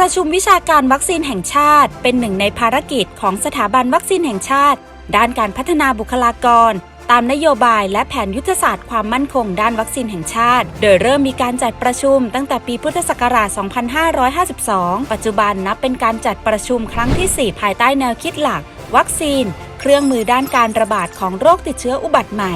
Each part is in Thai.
ประชุมวิชาการวัคซีนแห่งชาติ เป็นหนึ่งในภารกิจของสถาบันวัคซีนแห่งชาติ ด้านการพัฒนาบุคลากร ตามนโยบายและแผนยุทธศาสตร์ความมั่นคงด้านวัคซีนแห่งชาติ โดยเริ่มมีการจัดประชุมตั้งแต่ปีพุทธศักราช 2552 ปัจจุบันนับเป็นการจัดประชุมครั้งที่ 4 ภายใต้แนวคิดหลัก วัคซีน เครื่องมือด้านการระบาดของโรคติดเชื้ออุบัติใหม่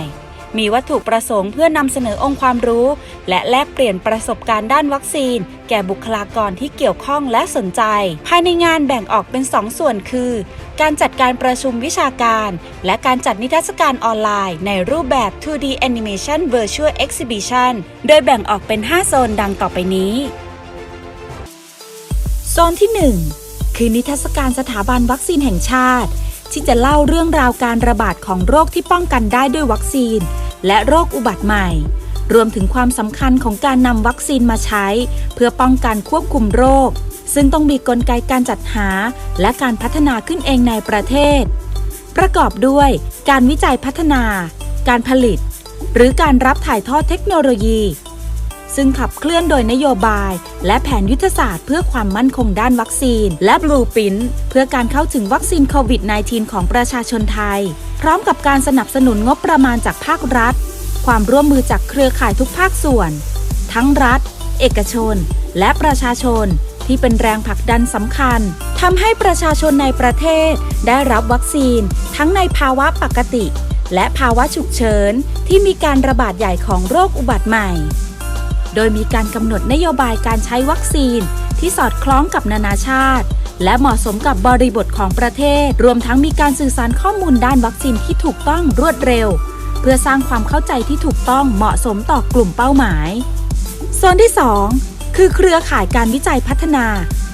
มีวัตถุประสงค์เพื่อนำเสนอองค์ความรู้ และแลกเปลี่ยนประสบการณ์ด้านวัคซีน แก่บุคลากรที่เกี่ยวข้องและสนใจ ภายในงานแบ่งออกเป็น 2 ส่วนคือ การจัดการประชุมวิชาการ และการจัดนิทรรศการออนไลน์ ในรูปแบบ 2D Animation Virtual Exhibition โดยแบ่งออกเป็น 5 โซนดังต่อไปนี้ โซนที่ 1 คือนิทรรศการสถาบันวัคซีนแห่งชาติ ที่จะเล่าเรื่องราวการระบาดของโรคที่ป้องกันได้ด้วยวัคซีน และโรคอุบัติใหม่ รวมถึงความสำคัญของการนำวัคซีนมาใช้ เพื่อป้องกันควบคุมโรค ซึ่งต้องมีกลไกการจัดหา และการพัฒนาขึ้นเองในประเทศ ประกอบด้วย การวิจัยพัฒนา การผลิต หรือการรับถ่ายทอดเทคโนโลยี ซึ่งขับเคลื่อนโดยนโยบาย และแผนยุทธศาสตร์เพื่อความมั่นคงด้านวัคซีน และบลูปินเพื่อการเข้าถึงวัคซีนโควิด -19 ของประชาชนไทย พร้อมกับการสนับสนุนงบประมาณจากภาครัฐ ความร่วมมือจากเครือข่ายทุกภาคส่วน ทั้งรัฐ เอกชน และประชาชนที่เป็นแรงผลักดันสำคัญทำให้ประชาชนในประเทศ ได้รับวัคซีน ทั้งในภาวะปกติ และภาวะฉุกเฉิน ที่มีการระบาดใหญ่ของโรคอุบัติใหม่ โดยมีการกำหนดนโยบายการใช้วัคซีน ที่สอดคล้องกับนานาชาติ และเหมาะสมกับบริบทของประเทศ รวมทั้งมีการสื่อสารข้อมูลด้านวัคซีนที่ถูกต้องรวดเร็ว เพื่อสร้างความเข้าใจที่ถูกต้องเหมาะสมต่อกลุ่มเป้าหมายโซนที่ 2 คือเครือข่ายการวิจัยพัฒนา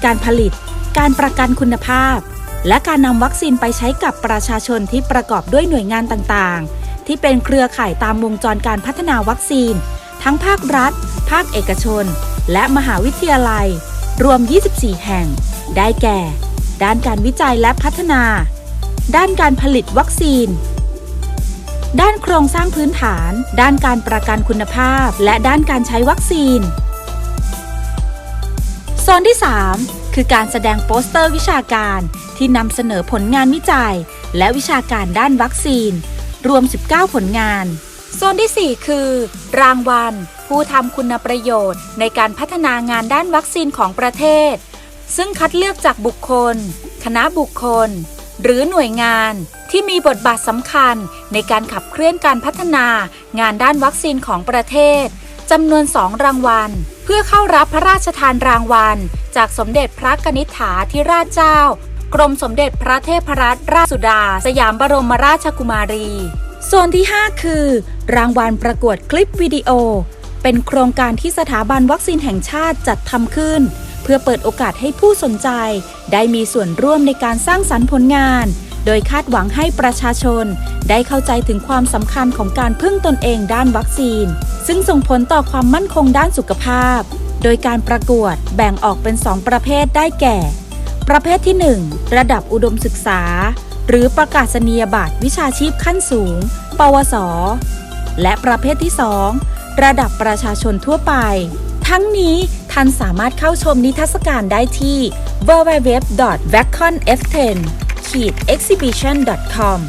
การผลิต การประกันคุณภาพ และการนำวัคซีนไปใช้กับประชาชนที่ประกอบด้วยหน่วยงานต่างๆ ที่เป็นเครือข่ายตามวงจรการพัฒนาวัคซีน ทั้งภาครัฐ ภาคเอกชน และมหาวิทยาลัย รวม 24 แห่ง ได้แก่ ด้านการวิจัยและพัฒนา ด้านการผลิตวัคซีน ด้านโครงสร้างพื้นฐาน ด้านการประกันคุณภาพ และด้านการใช้วัคซีน โซนที่ 3 คือการแสดงโปสเตอร์วิชาการที่นำเสนอผลงานวิจัย และวิชาการด้านวัคซีน รวม 19 ผลงาน โซนที่ 4 คือ รางวัล ผู้ทำคุณประโยชน์ ในการพัฒนางานด้านวัคซีนของประเทศ ซึ่งคัดเลือกจากบุคคล คณะบุคคล หรือหน่วยงานที่มีบทบาทสำคัญในการขับเคลื่อนการพัฒนางานด้านวัคซีนของประเทศจำนวนสองรางวัล เพื่อเข้ารับพระราชทานรางวัล จากสมเด็จพระกนิษฐาธิราชเจ้า กรมสมเด็จพระเทพรัตนราชสุดา สยามบรมราชกุมารี โซนที่ 5 คือ รางวัลประกวดคลิปวิดีโอ เป็นโครงการที่สถาบันวัคซีนแห่งชาติจัดทำขึ้น เพื่อเปิดโอกาสให้ผู้สนใจ ได้มีส่วนร่วมในการสร้างสรรค์ผลงาน โดยคาดหวังให้ประชาชน ได้เข้าใจถึงความสำคัญของการพึ่งตนเองด้านวัคซีน ซึ่งส่งผลต่อความมั่นคงด้านสุขภาพ โดยการประกวดแบ่งออกเป็น 2 ประเภทได้แก่ ประเภทที่ 1 ระดับอุดมศึกษา หรือประกาศนียบัตรวิชาชีพขั้นสูง ปวส และประเภทที่ 2 ระดับประชาชนทั่วไป ทั้งนี้ท่านสามารถเข้าชมนิทรรศการได้ที่ www.vaconf10-exhibition.com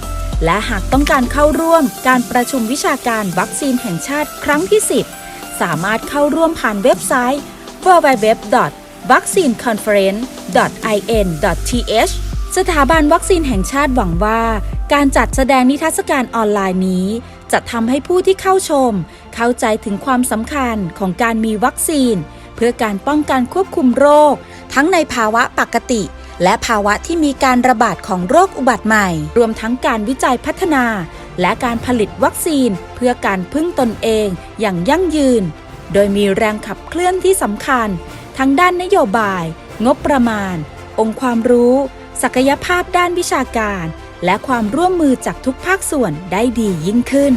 และหากต้องการเข้าร่วมการประชุมวิชาการวัคซีนแห่งชาติครั้งที่ 10 สามารถเข้าร่วมผ่านเว็บไซต์ www.vaccineconference.in.th สถาบันวัคซีนแห่งชาติหวังว่า การจัดแสดงนิทรรศการออนไลน์นี้ จะทำให้ผู้ที่เข้าชม เข้าใจถึงความสำคัญของการมีวัคซีน เพื่อการป้องกันควบคุมโรค ทั้งในภาวะปกติ และภาวะที่มีการระบาดของโรคอุบัติใหม่ รวมทั้งการวิจัยพัฒนา และการผลิตวัคซีน เพื่อการพึ่งตนเองอย่างยั่งยืน โดยมีแรงขับเคลื่อนที่สำคัญ ทั้งด้านนโยบาย งบประมาณองค์ความรู้ ศักยภาพด้านวิชาการ และความร่วมมือจากทุกภาคส่วนได้ดียิ่งขึ้น